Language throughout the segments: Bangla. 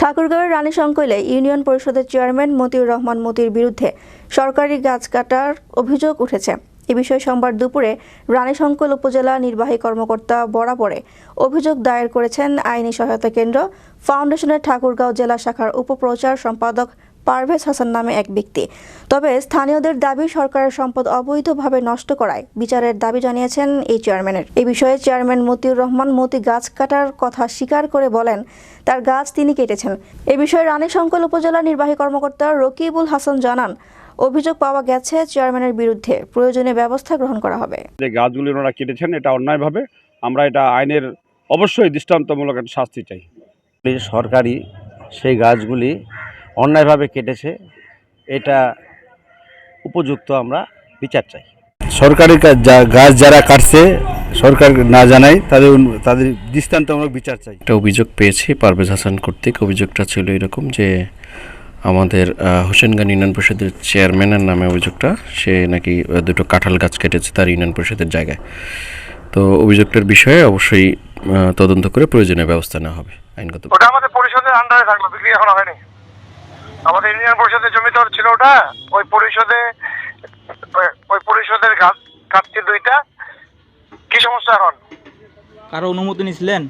ঠাকুরগাঁওয়ের রানী সংকলে ইউনিয়ন পরিষদের চেয়ারম্যান মতিউর রহমান মতির বিরুদ্ধে সরকারি গাছ কাটার অভিযোগ উঠেছে। এ বিষয়ে সোমবার দুপুরে রানীশঙ্কল উপজেলা নির্বাহী কর্মকর্তা বরাবরে অভিযোগ দায়ের করেছেন আইনি সহায়তা কেন্দ্র। ফাউন্ডেশনের ঠাকুরগাঁও জেলা শাখার উপপ্রচার সম্পাদক পারভেজ হাসান নামে এক ব্যক্তি। তবে স্থানীয়দের দাবি সরকারের সম্পদ অবৈধভাবে নষ্ট করায় বিচারের দাবি জানিয়েছেন এই চেয়ারম্যানের এই বিষয়ে চেয়ারম্যান মতিউর রহমান মতি গাছ কাটার কথা স্বীকার করে বলেন তার গাছ তিনি কেটেছেন। এ বিষয়ে রানীশঙ্কল উপজেলা নির্বাহী কর্মকর্তা রকিবুল হাসান জানান অভিযোগ পাওয়া গেছে চেয়ারম্যানের বিরুদ্ধে। প্রয়োজনীয় ব্যবস্থা গ্রহণ করা হবে। যে গাছগুলি ওনারা কেটেছেন এটা অন্যায়ভাবে আমরা এটা আইনের অবশ্যই দৃষ্টান্তমূলক একটা শাস্তি চাই। সরকারি সেই গাছগুলি অন্যায়ভাবে কেটেছে এটা উপযুক্ত আমরা বিচার চাই। সরকারি গাছ যারা কাটছে সরকার না জানায় তাদের তাদের দৃষ্টান্তমূলক বিচার চাই। একটা অভিযোগ পেয়েছি পারভেজ হাসান কর্তৃক। অভিযোগটা ছিল এরকম যে আমাদের হোসেনগান ইউনিয়ন পরিষদের চেয়ারম্যানের নামে অভিযোগটা সে নাকি দুটো কাঁঠাল গাছ কেটেছে তার ইউনিয়ন পরিষদের জায়গায়। তো অভিযোগটার বিষয়ে অবশ্যই তদন্ত করে প্রয়োজনীয় ব্যবস্থা নেওয়া হবে আইনগত। ওটা আমাদের পরিষদের আন্ডারে থাকল বিক্রি এখনও হয়নি। আমাদের ইউনিয়ন পরিষদের জমি তো ছিল ওটা ওই পরিষদে ওই- পরিষদের কাটছে দুইটা। কি সমস্যা এখন? কারও অনুমতি নিছিলেন?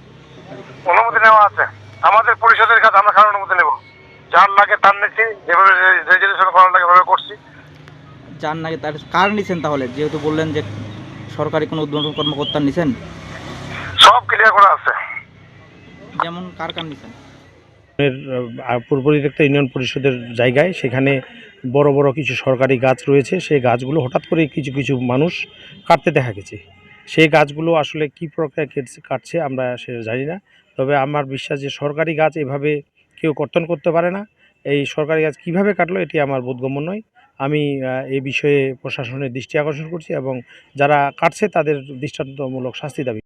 অনুমতি নেওয়া আছে। আমাদের পরিষদের কাজ আমরা কারও অনুমতি নেব? যার লাগে তার নিচ্ছি যেভাবে রেজুলেশন করার লাগে ভাবে করছি। যার নাকি তার কার নিছেন তাহলে? যেহেতু বললেন যে সরকারি কোনো উদ্বোধন কর্মকর্তা নিছেন। সব ক্লিয়ার করা আছে। যেমন কার কার নিছেন? পূর্ব পরিত্যক্ত ইউনিয়ন পরিষদের জায়গায় সেখানে বড় বড় কিছু সরকারি গাছ রয়েছে। সেই গাছগুলো হঠাৎ করে কিছু কিছু মানুষ কাটতে দেখা গেছে। সেই গাছগুলো আসলে কি প্রক্রিয়া কেটে- কাটছে আমরা সেটা জানি না। তবে আমার বিশ্বাস যে সরকারি গাছ এভাবে কেউ কর্তন করতে পারে না। এই সরকারি গাছ কীভাবে কাটলো এটি আমার বোধগম্য নয়। আমি এই বিষয়ে প্রশাসনের দৃষ্টি আকর্ষণ করছি এবং যারা কাটছে তাদের দৃষ্টান্তমূলক শাস্তি দাবি